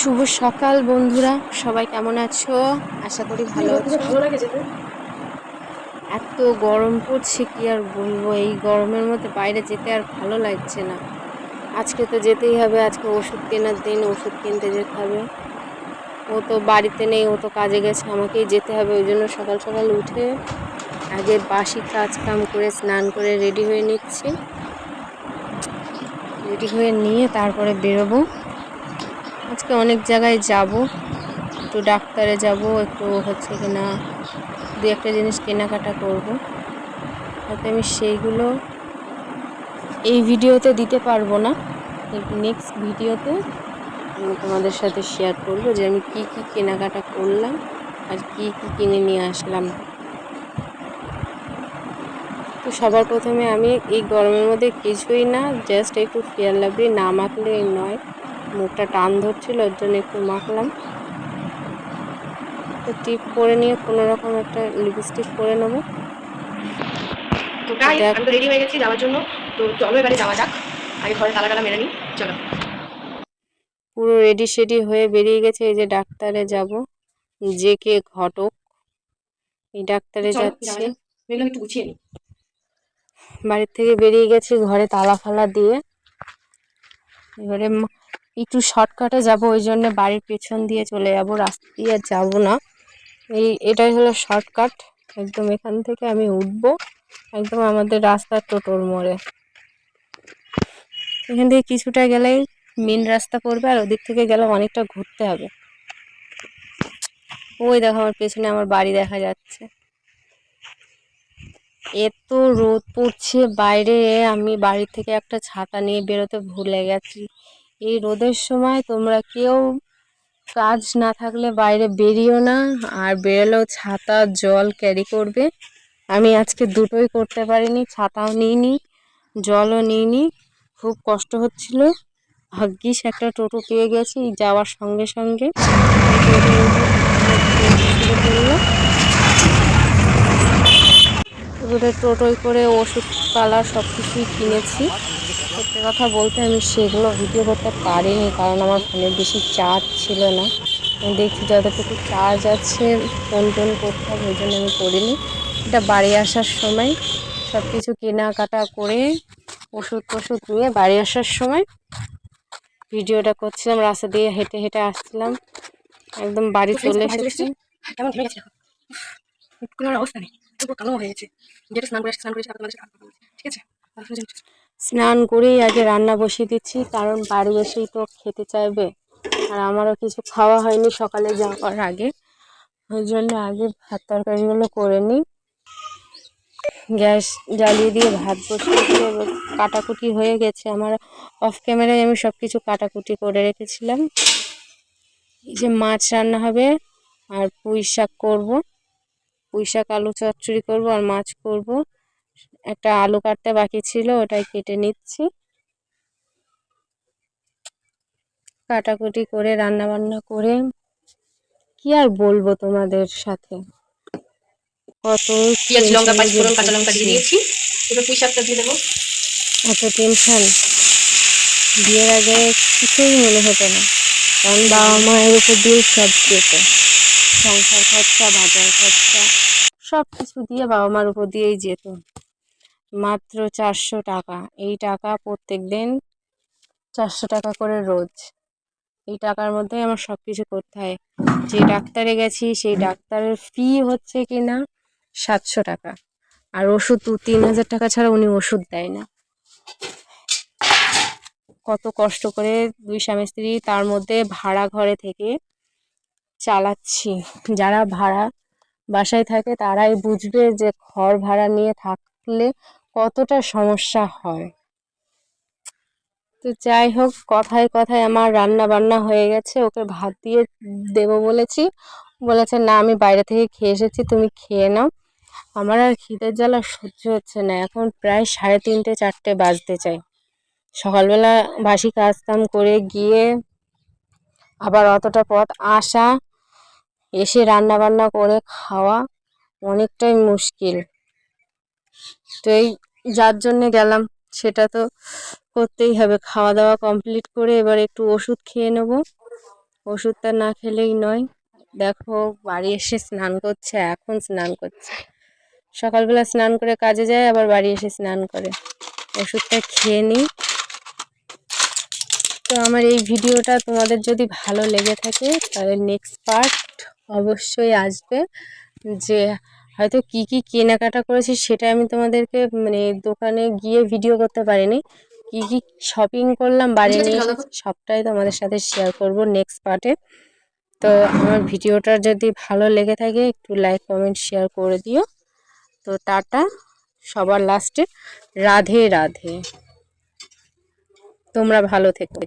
শুভ সকাল, বন্ধুরা। সবাই কেমন আছো? আশা করি ভালো আছো। এত গরম পড়ছে, কি আর বলব? এই গরমের মধ্যে বাইরে যেতে আর ভালো লাগছে না। আজকে তো যেতেই হবে, আজকে ওষুধ কেনার দিন, ওষুধ কিনতে যেতে হবে। ও তো বাড়িতে নেই, ও তো কাজে গেছে, আমাকেই যেতে হবে। ওই জন্য সকাল সকাল উঠে আগে বাসি কাজ কাম করে স্নান করে রেডি হয়ে নিচ্ছি। রেডি হয়ে নিয়ে তারপরে বেরোবো। আজকে অনেক জায়গায় যাব, একটু ডাক্তারে যাব, একটু হচ্ছে কি না দু একটা জিনিস কেনাকাটা করব। হয়তো আমি সেইগুলো এই ভিডিওতে দিতে পারব না। নেক্সট ভিডিওতে আমি তোমাদের সাথে শেয়ার করব যে আমি কি কি কেনাকাটা করলাম আর কি কি কিনে নিয়ে আসলাম। তো সবার প্রথমে আমি এই গরমের মধ্যে কিছুই না জাস্ট একটু ফেয়ার লাভলি না মাখলেই নয়। মুখটা টান ধরছিল ওর জন্য একটু মাখলাম। তো টিপ করে নিয়ে কোনো রকম একটা লিপস্টিক করে নেব। তো আমি তো রেডি হয়ে গেছি যাওয়ার জন্য। তো চলো এবারে যাওয়া যাক। আগে ঘরে তালা টালা মেরে নিই। চলো। পুরো রেডি সেডি হয়ে বেরিয়ে গেছে এই যে ডাক্তারে যাব। যে কে ঘটক। এই ডাক্তারে যাচ্ছে। একটু গুছিয়ে নিই। বাড়ির থেকে বেরিয়ে গেছি ঘরে তালা ফালা দিয়ে। এবারে মা- একটু শর্টকাটে যাব, ওই জন্য বাড়ির পেছন দিয়ে চলে যাব, রাস্তা দিয়ে যাব না। এই, এটাই হলো শর্টকাট একদম এখান থেকে আমি উঠব, একদম আমাদের রাস্তার টোটোর মোড়ে। এখান থেকে কিছুটা গেলেই মেন রাস্তা পড়বে, আর ওদিক থেকে গেলে অনেকটা ঘুরতে হবে। ওই দেখো আমার পেছনে আমার বাড়ি দেখা যাচ্ছে। এত রোদ পড়ছে, বাইরে আমি বাড়ি থেকে একটা ছাতা নিয়ে বেরোতে ভুলে গেছি। এই রোদের সময় তোমরা কেউ কাজ না থাকলে বাইরে বেরিও না, আর বেরোলেও ছাতা, জল ক্যারি করবে। আমি আজকে দুটোই করতে পারিনি, ছাতাও নিইনি, জলও নিইনি। খুব কষ্ট হচ্ছিল। ভাগ্যিস একটা টোটো পেয়ে গেছি, যাওয়ার সঙ্গে সঙ্গে টোটো শুরু করল এবারে টোটোয় করে ওষুধ ওষুধপালা সব কিছুই কিনেছি। সত্যি কথা বলতে আমি সেগুলো ভিডিও করতে পারিনি কারণ আমার ফোনে বেশি চার্জ ছিল না। আমি দেখছি যতটুকু চার্জ আছে ফোন টোন করতে হবে ওই জন্য আমি করিনি। এটা বাড়ি আসার সময় সব কিছু কেনাকাটা করে ওষুধ টষুধ নিয়ে বাড়ি আসার সময় ভিডিওটা করছিলাম রাস্তা দিয়ে হেঁটে হেঁটে আসছিলাম। একদম বাড়ি চলে এসেছি। আর অবস্থা নেই। কালো হয়ে গেছে। যেটা স্নান করে স্নান। ঠিক আছে। স্নান করেই আগে রান্না বসিয়ে দিচ্ছি, কারণ বাড়ি এসেই তো খেতে চাইবে। আর আমারও কিছু খাওয়া হয়নি সকালে যাওয়ার আগে। ওই জন্য আগে ভাত তরকারিগুলো করে নিই। গ্যাস জ্বালিয়ে দিয়ে ভাত বসিয়ে দিয়ে কাটাকুটি হয়ে গেছে। আমার অফ ক্যামেরায় আমি সব কিছু কাটাকুটি করে রেখেছিলাম। এই যে মাছ রান্না হবে, আর পুঁই শাক করব। পুঁই শাক আলু চচ্চড়ি করব আর মাছ করব। একটা আলু কাটতে বাকি ছিল ওটাই কেটে নিচ্ছি। কাটাকুটি করে রান্না বান্না করে কি আর বলব তোমাদের সাথে? কত পেঁয়াজ লঙ্কা পাঁচ ফোড়ন কাঁচা লঙ্কা দিয়ে দিয়েছি। এবার পুঁই শাকটা দিয়ে দেবো। এত টেনশন? বিয়ের আগে কিছুই মনে হতো না। কারণ বাবা মায়ের উপর দিয়ে সব যেত সংসার খরচা, বাজার খরচা সব কিছু দিয়ে বাবা মার উপর দিয়েই যেত। মাত্র চারশো টাকা। এই টাকা প্রত্যেক দিন চারশো টাকা করে রোজ। এই টাকার মধ্যে আমার সব কিছু করতে হয়। যে ডাক্তারে গেছি, সেই ডাক্তারের ফি হচ্ছে কি না সাতশো টাকা। আর ওষুধ তিন হাজার টাকা ছাড়া উনি ওষুধ দেয় না। কত কষ্ট করে দুই স্বামী স্ত্রী তার মধ্যে ভাড়া ঘরে থেকে চালাচ্ছি। যারা ভাড়া বাসায় থাকে তারাই বুঝবে যে ঘর ভাড়া নিয়ে থাকলে কতটা সমস্যা হয়। তো যাই হোক, কথায় কথায় আমার রান্না বান্না হয়ে গেছে, ওকে ভাত দিয়ে দেবো বলেছি। বলেছে, না, আমি বাইরে থেকে খেয়ে এসেছি, তুমি খেয়ে নাও। আমার আর খিদের জ্বালা সহ্য হচ্ছে না, এখন প্রায় সাড়ে তিনটে, চারটে বাজতে চাই। সকালবেলা বাসি কাজ কাম করে গিয়ে আবার অতটা পথ আসা এসে রান্না বান্না করে খাওয়া অনেকটাই মুশকিল। তো এই যার জন্যে গেলাম, সেটা তো করতেই হবে। খাওয়া দাওয়া কমপ্লিট করে এবার একটু ওষুধ খেয়ে নেব। ওষুধটা না খেলেই নয়। দেখো, বাড়ি এসে স্নান করছে, এখন স্নান করছে। সকালবেলা স্নান করে কাজে যায়, আবার বাড়ি এসে স্নান করে। ওষুধটা খেয়ে নিই। তো আমার এই ভিডিওটা তোমাদের যদি ভালো লেগে থাকে, তাহলে নেক্সট পার্ট অবশ্যই আসবে। যে হয়তো কি কি কেনাকাটা করেছি সেটা আমি তোমাদেরকে মানে দোকানে গিয়ে ভিডিও করতে পারিনি। কি কি শপিং করলাম বাড়ি নিয়ে চলো। এসেছি, সবটাই তোমাদের সাথে শেয়ার করব নেক্সট পার্টে তো আমার ভিডিওটা যদি ভালো লেগে থাকে একটু লাইক কমেন্ট শেয়ার করে দিও। তো টাটা সবার লাস্টে রাধে রাধে। তোমরা ভালো থেকো।